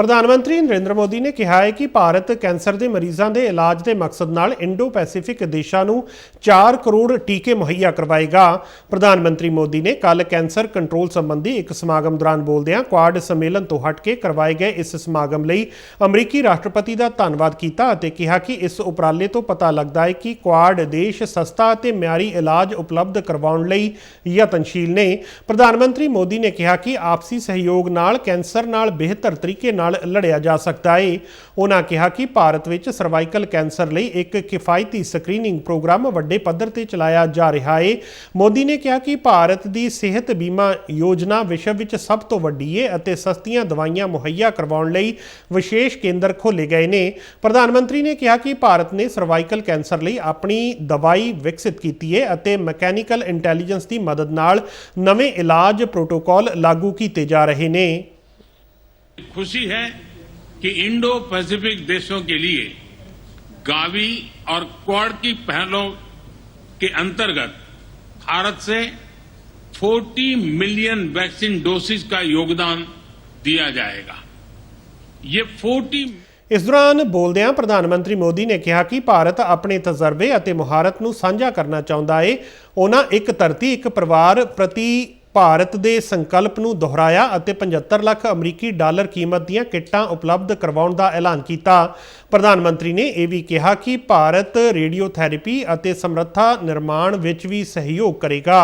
ਪ੍ਰਧਾਨ ਮੰਤਰੀ ਨਰਿੰਦਰ ਮੋਦੀ ਨੇ ਕਿਹਾ ਹੈ ਕਿ ਭਾਰਤ ਕੈਂਸਰ ਦੇ ਮਰੀਜ਼ਾਂ ਦੇ ਇਲਾਜ ਦੇ ਮਕਸਦ ਨਾਲ ਇੰਡੋ ਪੈਸੀਫਿਕ ਦੇਸ਼ਾਂ ਨੂੰ 4 ਕਰੋੜ ਟੀਕੇ ਮੁਹੱਈਆ ਕਰਵਾਏਗਾ। ਪ੍ਰਧਾਨ ਮੰਤਰੀ ਮੋਦੀ ਨੇ ਕੱਲ ਕੈਂਸਰ ਕੰਟਰੋਲ ਸੰਬੰਧੀ ਇੱਕ ਸਮਾਗਮ ਦੌਰਾਨ ਬੋਲਦਿਆਂ ਕੁਆਡ ਸੰਮੇਲਨ ਤੋਂ ਹਟ ਕੇ ਕਰਵਾਏ ਗਏ ਇਸ ਸਮਾਗਮ ਲਈ ਅਮਰੀਕੀ ਰਾਸ਼ਟਰਪਤੀ ਦਾ ਧੰਨਵਾਦ ਕੀਤਾ ਅਤੇ ਕਿਹਾ ਕਿ ਇਸ ਉਪਰਾਲੇ ਤੋਂ ਪਤਾ ਲੱਗਦਾ ਹੈ ਕਿ ਕੁਆਡ ਦੇਸ਼ ਸਸਤਾ ਅਤੇ ਮਿਆਰੀ ਇਲਾਜ ਉਪਲਬਧ ਕਰਵਾਉਣ ਲਈ ਯਤਨਸ਼ੀਲ ਨੇ। ਪ੍ਰਧਾਨ ਮੰਤਰੀ ਮੋਦੀ ਨੇ ਕਿਹਾ ਕਿ ਆਪਸੀ ਸਹਿਯੋਗ ਨਾਲ ਕੈਂਸਰ ਨਾਲ ਬਿਹਤਰ ਤਰੀਕੇ ਨਾਲ ਲੜਿਆ ਜਾ ਸਕਦਾ ਹੈ ਉਹਨਾਂ ਕਿਹਾ ਕਿ ਭਾਰਤ ਵਿੱਚ ਸਰਵਾਈਕਲ ਕੈਂਸਰ ਲਈ ਇੱਕ ਕਿਫਾਇਤੀ ਸਕਰੀਨਿੰਗ ਪ੍ਰੋਗਰਾਮ ਵੱਡੇ ਪੱਧਰ ਤੇ ਚਲਾਇਆ ਜਾ ਰਿਹਾ ਹੈ ਮੋਦੀ ਨੇ ਕਿਹਾ ਕਿ ਭਾਰਤ ਦੀ ਸਿਹਤ ਬੀਮਾ ਯੋਜਨਾ ਵਿਸ਼ਵ ਵਿੱਚ ਸਭ ਤੋਂ ਵੱਡੀ ਹੈ ਅਤੇ ਸਸਤੀਆਂ ਦਵਾਈਆਂ ਮੁਹੱਈਆ ਕਰਵਾਉਣ ਲਈ ਵਿਸ਼ੇਸ਼ ਕੇਂਦਰ ਖੋਲੇ ਗਏ ਨੇ। ਪ੍ਰਧਾਨ ਮੰਤਰੀ ਨੇ ਕਿਹਾ ਕਿ ਭਾਰਤ ਨੇ ਸਰਵਾਈਕਲ ਕੈਂਸਰ ਲਈ ਆਪਣੀ ਦਵਾਈ ਵਿਕਸਿਤ ਕੀਤੀ ਹੈ ਅਤੇ ਮੈਕੈਨੀਕਲ ਇੰਟੈਲੀਜੈਂਸ ਦੀ ਮਦਦ ਨਾਲ ਨਵੇਂ ਇਲਾਜ ਪ੍ਰੋਟੋਕਾਲ ਲਾਗੂ ਕੀਤੇ ਜਾ ਰਹੇ ਨੇ। खुशी है कि इंडो पैसिफिक देशों के लिए गावी और क्वाड की पहलों के अंतर्गत भारत से 40 मिलियन वैक्सीन डोसेज का योगदान दिया जाएगा ये 40 ਇਸ ਦੌਰਾਨ ਬੋਲਦਿਆਂ ਪ੍ਰਧਾਨ ਮੰਤਰੀ ਮੋਦੀ ਨੇ ਕਿਹਾ ਕਿ ਭਾਰਤ ਆਪਣੇ ਤਜਰਬੇ ਅਤੇ ਮੁਹਾਰਤ ਨੂੰ ਸਾਂਝਾ ਕਰਨਾ ਚਾਹੁੰਦਾ ਹੈ ਉਹਨਾਂ ਇੱਕ ਧਰਤੀ ਇੱਕ ਪਰਿਵਾਰ ਪ੍ਰਤੀ ਭਾਰਤ ਦੇ ਸੰਕਲਪ ਨੂੰ ਦੁਹਰਾਇਆ ਅਤੇ 75 ਲੱਖ ਅਮਰੀਕੀ ਡਾਲਰ ਕੀਮਤ ਦੀਆਂ ਕਿੱਟਾਂ ਉਪਲਬਧ ਕਰਵਾਉਣ ਦਾ ਐਲਾਨ ਕੀਤਾ। ਪ੍ਰਧਾਨ ਮੰਤਰੀ ਨੇ ਇਹ ਵੀ ਕਿਹਾ ਕਿ ਭਾਰਤ ਰੇਡੀਓਥੈਰੇਪੀ ਅਤੇ ਸਮਰੱਥਾ ਨਿਰਮਾਣ ਵਿੱਚ ਵੀ ਸਹਿਯੋਗ ਕਰੇਗਾ।